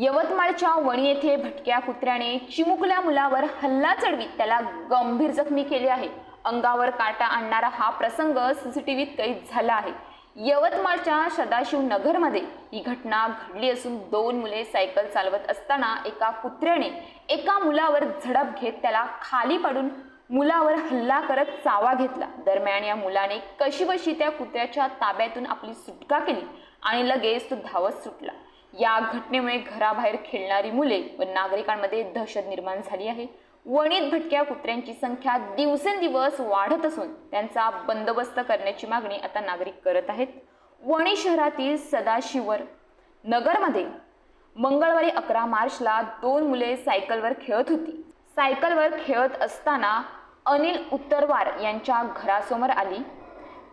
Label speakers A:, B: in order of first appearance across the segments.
A: यवतमाळच्या वणी येथे भटक्या कुत्र्याने चिमुकल्या मुलावर हल्ला चढवीत त्याला गंभीर जखमी केले आहे. अंगावर काटा आणणारा हा प्रसंग सीसीटीव्हीत कैद झाला आहे. यवतमाळच्या सदाशिव नगरमध्ये ही घटना घडली असून दोन मुले सायकल चालवत असताना एका कुत्र्याने एका मुलावर झडप घेत त्याला खाली पाडून मुलावर हल्ला करत चावा घेतला. दरम्यान या मुलाने कशीबशी त्या कुत्र्याच्या ताब्यातून आपली सुटका केली आणि लगेच तो धावत सुटला. या घटनेमुळे घराबाहेर खेळणारी मुले व नागरिकांमध्ये दहशत निर्माण झाली आहे. वणीत भटक्या कुत्र्यांची संख्या दिवसेंदिवस वाढत असून त्यांचा बंदोबस्त करण्याची मागणी आता नागरिक करत आहेत. वणी शहरातील सदाशिवर नगरमध्ये मंगळवारी अकरा मार्चला दोन मुले सायकलवर खेळत होती. सायकलवर खेळत असताना अनिल उत्तरवार यांच्या घरासमोर आली.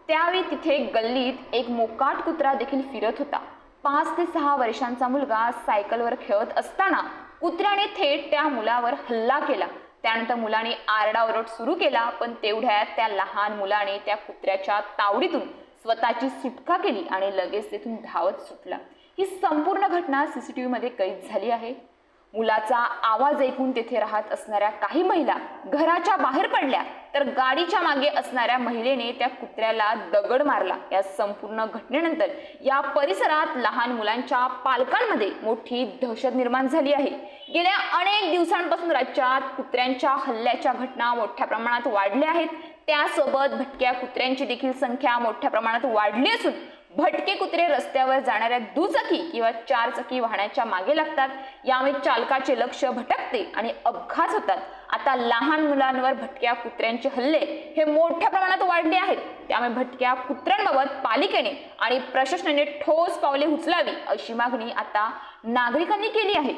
A: त्यावेळी तिथे गल्लीत एक मोकाट कुत्रा देखील फिरत होता. पाच ते सहा वर्षांचा मुलगा सायकलवर खेळत असताना कुत्र्याने थेट त्या मुलावर हल्ला केला. त्यानंतर मुलाने आरडाओरड सुरू केला पण तेवढ्यात त्या लहान मुलाने त्या कुत्र्याच्या तावडीतून स्वतःची सुटका केली आणि लगेच तिथून धावत सुटला. ही संपूर्ण घटना सीसीटीव्ही मध्ये कैद झाली आहे. मुलाचा आवाज ऐकून तेथे राहत असणाऱ्या काही महिला घराच्या बाहेर पडल्या तर गाडीच्या मागे असणाऱ्या महिलेने त्या कुत्र्याला दगड मारला. या संपूर्ण घटनेनंतर या परिसरात लहान मुलांच्या पालकांमध्ये मोठी दहशत निर्माण झाली आहे. गेल्या अनेक दिवसांपासून राज्यात कुत्र्यांच्या हल्ल्याच्या घटना मोठ्या प्रमाणात वाढल्या आहेत. त्यासोबत भटक्या कुत्र्यांची देखील संख्या मोठ्या प्रमाणात वाढली असून भटके कुत्रे रस्त्यावर जाणाऱ्या दुचाकी किंवा चारचाकी वाहनाच्या मागे लागतात. यामुळे चालकाचे लक्ष भटकते आणि अपघात होतात. आता लहान मुलांवर भटक्या कुत्र्यांचे हल्ले हे मोठ्या प्रमाणात वाढले आहेत. त्यामुळे भटक्या कुत्र्यांबाबत पालिकेने आणि प्रशासनाने ठोस पावले उचलावी अशी मागणी आता नागरिकांनी केली आहे.